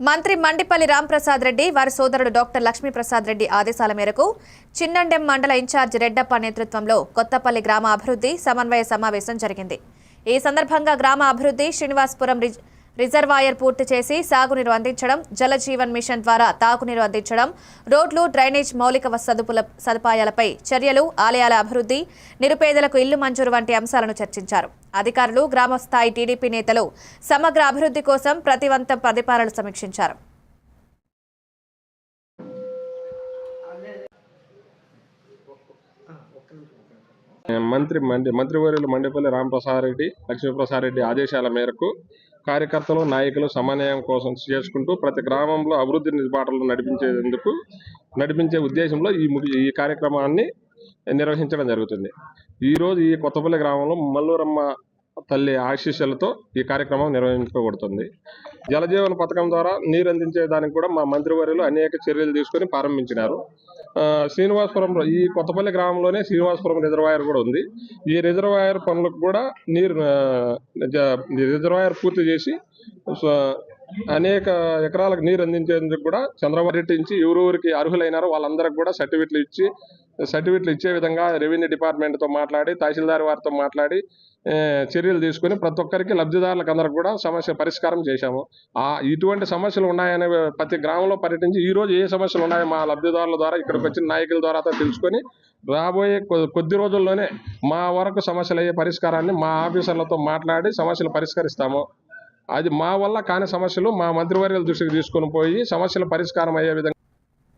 మంత్రి మండిపల్లి రాంప్రసాద్ రెడ్డి వారి సోదరుడు డాక్టర్ లక్ష్మీప్రసాద్ రెడ్డి ఆదేశాల మేరకు చిన్నండెం మండల ఇన్ఛార్జ్ రెడ్డప్ప నేతృత్వంలో కొత్తపల్లి గ్రామ అభివృద్ధి సమన్వయ సమావేశం జరిగింది. ఈ సందర్భంగా గ్రామ అభివృద్ధి శ్రీనివాసపురం రిజ్- రిజర్వాయర్ పూర్తి చేసి సాగునీరు అందించడం జలజీవన్ మిషన్ ద్వారా తాగునీరు అందించడం రోడ్లు డ్రైనేజ్ మౌలిక సదుపుల సదుపాయాలపై చర్యలు ఆలయాల అభివృద్ధి నిరుపేదలకు ఇల్లు మంజూరు వంటి అంశాలను చర్చించారు. అధికారులు గ్రామస్థాయి టీడీపీ నేతలు సమగ్ర అభివృద్ధి కోసం ప్రతివంత ప్రతిపాదనలు సమీక్షించారు. మంత్రి మండి మంత్రివర్యులు మండేపల్లి రామప్రసాద్ రెడ్డి లక్ష్మీప్రసాద్ రెడ్డి ఆదేశాల మేరకు కార్యకర్తలు నాయకులు సమన్వయం కోసం చేసుకుంటూ ప్రతి గ్రామంలో అభివృద్ధి బాటలు నడిపించేందుకు నడిపించే ఉద్దేశంలో ఈ ము- ఈ కార్యక్రమాన్ని నిర్వహించడం జరుగుతుంది. ఈరోజు ఈ కొత్తపల్లి గ్రామంలో మల్లూరమ్మ తల్లి ఆశీస్సులతో ఈ కార్యక్రమం నిర్వహించబడుతుంది జలజీవన పథకం ద్వారా నీరు అందించే దానికి కూడా మా మంత్రివర్యులు అనేక చర్యలు తీసుకొని ప్రారంభించినారు. ఆ, ఈ కొత్తపల్లి గ్రామంలోనే శ్రీనివాసపురం రిజర్వాయర్ కూడా ఉంది. ఈ రిజర్వాయర్ పనులకు కూడా నీరు రిజర్వాయర్ పూర్తి చేసి అనేక ఎకరాలకు నీరు అందించేందుకు కూడా చంద్రబాబు రెడ్డి నుంచి ఎవరెవరికి అర్హులైనారో వాళ్ళందరికి కూడా సర్టిఫికెట్లు ఇచ్చి సర్టిఫికెట్లు ఇచ్చే విధంగా రెవెన్యూ డిపార్ట్మెంట్తో మాట్లాడి తహసీల్దార్ వారితో మాట్లాడి చర్యలు తీసుకొని ప్రతి ఒక్కరికి లబ్ధిదారులకు అందరికి కూడా సమస్య పరిష్కారం చేశాము. ఆ ఇటువంటి సమస్యలు ఉన్నాయనే ప్రతి గ్రామంలో పర్యటించి ఈ రోజు ఏ సమస్యలు ఉన్నాయో మా లబ్ధిదారుల ద్వారా ఇక్కడికి వచ్చిన నాయకుల ద్వారా తెలుసుకొని రాబోయే కొద్ది రోజుల్లోనే మా వరకు సమస్యలు అయ్యే పరిష్కారాన్ని మా ఆఫీసర్లతో మాట్లాడి సమస్యలు పరిష్కరిస్తాము. అది మా వల్ల కాని సమస్యలు మా మంత్రివర్యుల దృష్టికి తీసుకొని పోయి సమస్యల పరిష్కారం అయ్యే విధంగా